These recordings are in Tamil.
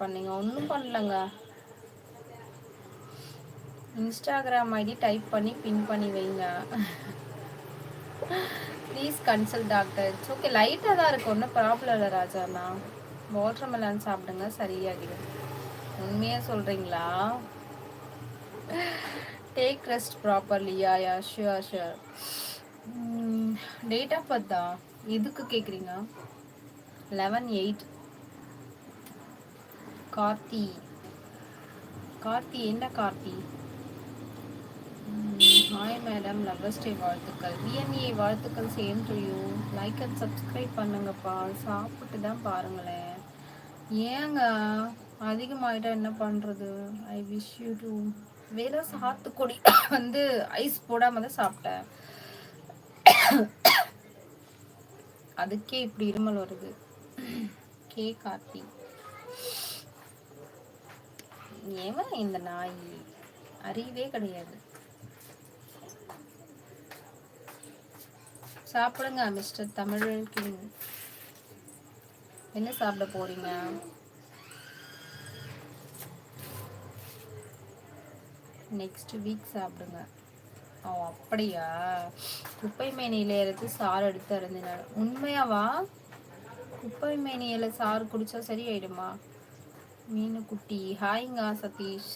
பண்ணீங்க. ஒன்றும் பண்ணலங்க. இன்ஸ்டாகிராம் ஐடி டைப் பண்ணி பின் பண்ணி வைங்க. Please consult doctor it's okay லைட்டாக தான் இருக்குது ஒன்றும் ப்ராப்ளம் இல்லை ராஜாண்ணா வாட்டர் மெலன் சாப்பிடுங்க. சரியாகிடும். உண்மையாக சொல்கிறீங்களா take rest ப்ராப்பர்லியா yeah yeah sure date of பர்த்தா எதுக்கு கேட்குறீங்க லெவன் எயிட் கார்த்தி. கார்த்தி என்ன Karthi? Hi madam lovers day வாழ்த்துக்கள். விஎன்ஏ வாழ்த்துக்கள் same to you like and subscribe பண்ணுங்கப்பா. சாப்பிட்டு தான் பாருங்களேன். ஏங்க அதிகமாகிட்டா என்ன பண்ணுறது ஐ விஷ் யூ டு வேற சாத்துக்குடி. வந்து ஐஸ் போடாமல் தான் சாப்பிட்டேன். அதுக்கே இப்படி இருமல் வருது. கே கார்த்தி. ஏவன் இந்த நாய் அறிவே கிடையாது. சாப்பிடுங்க மிஸ்டர் தமிழ் கிங். என்ன சாப்பிட போறீங்க? நெக்ஸ்ட் வீக் சாப்பிடுங்க. ஓ அப்படியா? குப்பை மேனியில எடுத்து சாறு எடுத்து அருந்தினார். உண்மையாவா? குப்பை மேனியில சாறு குடிச்சா சரியாயிடுமா? மீனு குட்டி. ஹாய்ங்க சதீஷ்.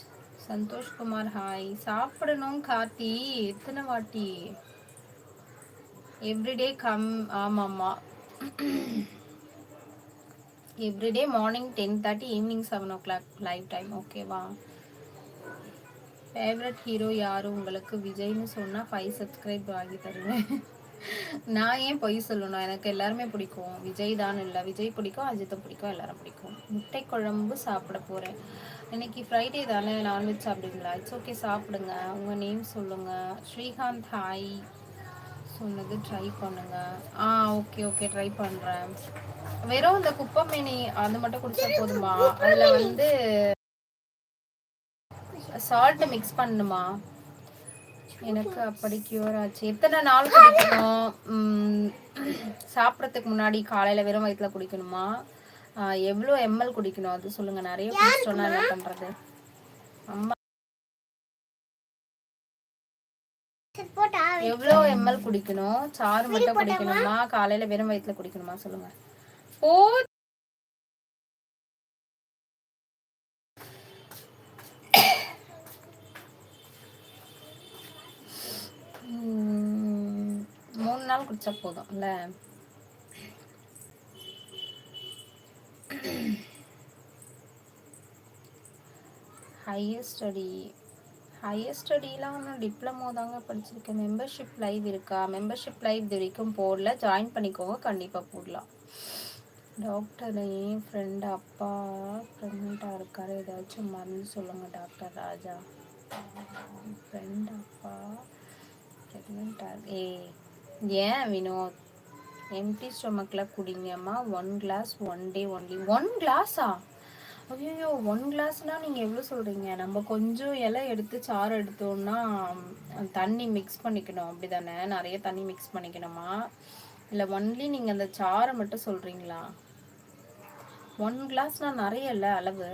சந்தோஷ்குமார் ஹாய். சாப்பிடணும் கார்த்தி. எத்தனை வாட்டி? எவ்ரிடே கம் ஆமாம்மா. Everyday morning ten thirty evening seven o'clock live time ஓகேவா ஃபேவரட் ஹீரோ யாரும் உங்களுக்கு விஜய்னு சொன்னால் ஃபைவ் சப்ஸ்கிரைப் வாங்கி தருவேன். நான் ஏன் பொய் சொல்லணும்? எனக்கு எல்லாருமே பிடிக்கும். விஜய் தான் இல்லை. விஜய் பிடிக்கும் அஜித்தை பிடிக்கும் எல்லாரும் பிடிக்கும். முட்டை குழம்பு சாப்பிட போகிறேன் இன்னைக்கு ஃப்ரைடே தானே நான்வெஜ் சாப்பிடுங்களா இட்ஸ் ஓகே சாப்பிடுங்க. உங்கள் நேம் சொல்லுங்கள் ஸ்ரீகாந்த் ஹாய் சொன்னது ட்ரை பண்ணுங்க. ஆ ஓகே ஓகே ட்ரை பண்ணுறேன் வெறும் இந்த குப்பமேனி அது மட்டும் குடிச்சா போதுமா? அதில் வந்து சால்ட்டு மிக்ஸ் பண்ணுமா எனக்கு அப்படி கியூர் ஆச்சு. எத்தனை நாள் குடிக்கணும்? சாப்பிட்றதுக்கு முன்னாடி காலையில் வெறும் வயிற்றுல குடிக்கணுமா? எவ்வளோ எம்எல் குடிக்கணும்? அது சொல்லுங்கள் நிறைய குடிச்சிட்டோம்னா என்ன பண்ணுறது அம்மா எவ்வளோ எம்எல் குடிக்கணும்? சாறு மட்டும் குடிக்கணுமா? காலையில் வெறும் வயிற்றுல குடிக்கணுமா? சொல்லுங்கள் ஓ மூணு நாள் குடிச்சா போதும் இல்லை ஹையர் ஸ்டடி ஹையர் ஸ்டடிலாம் ஒன்றும் டிப்ளமோ தாங்க படிச்சிருக்கேன். மெம்பர்ஷிப் லைவ் இருக்கா? மெம்பர்ஷிப் லைவ் இது வரைக்கும் போடல. ஜாயின் பண்ணிக்கோங்க. கண்டிப்பாக போடலாம். டாக்டர் என் ஃப்ரெண்டு அப்பா ப்ரெக்னெண்ட்டாக இருக்காரு. ஏதாச்சும் மருந்து சொல்லுங்கள் டாக்டர் ராஜா. ஃப்ரெண்ட் அப்பா ப்ரெக்னெண்ட்டாக ஏ ஏன் வினோத் எம்டி ஸ்டொமக்கில் குடிங்கம்மா. One glass one day only one கிளாஸா ஐயோ ஒன் கிளாஸ்னால் நீங்கள் எவ்வளோ சொல்கிறீங்க நம்ம கொஞ்சம் இலை எடுத்து சாறு எடுத்தோம்னா தண்ணி மிக்ஸ் பண்ணிக்கணும். அப்படி தானே நிறைய தண்ணி மிக்ஸ் பண்ணிக்கணுமா? இல்லை ஒன்லி நீங்கள் அந்த சாறை மட்டும் சொல்கிறீங்களா ஒன் கிளாஸ்னால் நிறைய இல்லை அளவு?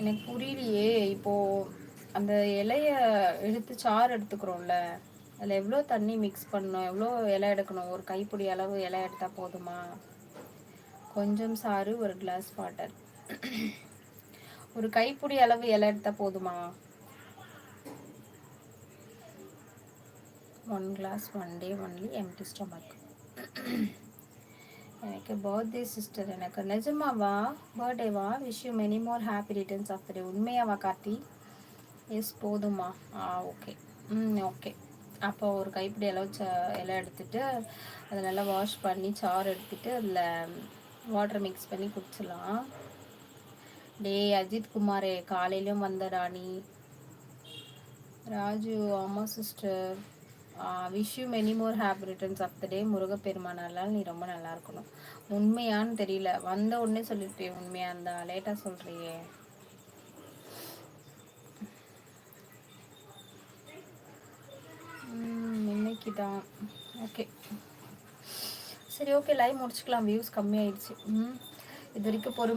எனக்கு புரியலையே. இப்போது அந்த இலைய எடுத்து சாறு எடுத்துக்கிறோம்ல. அதில் எவ்வளோ தண்ணி மிக்ஸ் பண்ணணும்? எவ்வளோ இலை எடுக்கணும்? ஒரு கைப்பிடி அளவு இலை எடுத்தால் போதுமா? கொஞ்சம் சாறு ஒரு கிளாஸ் வாட்டர் ஒரு கைப்பிடி அளவு இலை எடுத்தால் போதுமா? One glass one day only empty stomach எனக்கு பர்த்டே சிஸ்டர் எனக்கு நிஜமாவா? பர்த்டேவா wish you many more happy returns of day உண்மையாவா கார்த்தி? எஸ் போதுமா. ஆ ஓகே ம் ஓகே அப்போ ஒரு கைப்பிடி அளவு ச இலை எடுத்துட்டு அதை நல்லா வாஷ் பண்ணி சாறு எடுத்துட்டு அதில் வாட்டர் மிக்ஸ் பண்ணி குடிச்சிடலாம். டே அஜித் குமாரே காலையிலும் வந்த ராணி. ராஜு ஆமாம் sister wish you many more happy returns of the day முருகப்பெருமானால் நீ ரொம்ப நல்லா இருக்கணும். உண்மையான்னு தெரியல. வந்த உடனே சொல்லியிருப்பேன் உண்மையாக இருந்தா லேட்டாக சொல்கிறியே இன்னைக்கு தான் ஓகே சரி ஓகே லைவ் முடிச்சுக்கலாம். வியூஸ் கம்மியாயிடுச்சு. ம். இது வரைக்கும் பொறுமை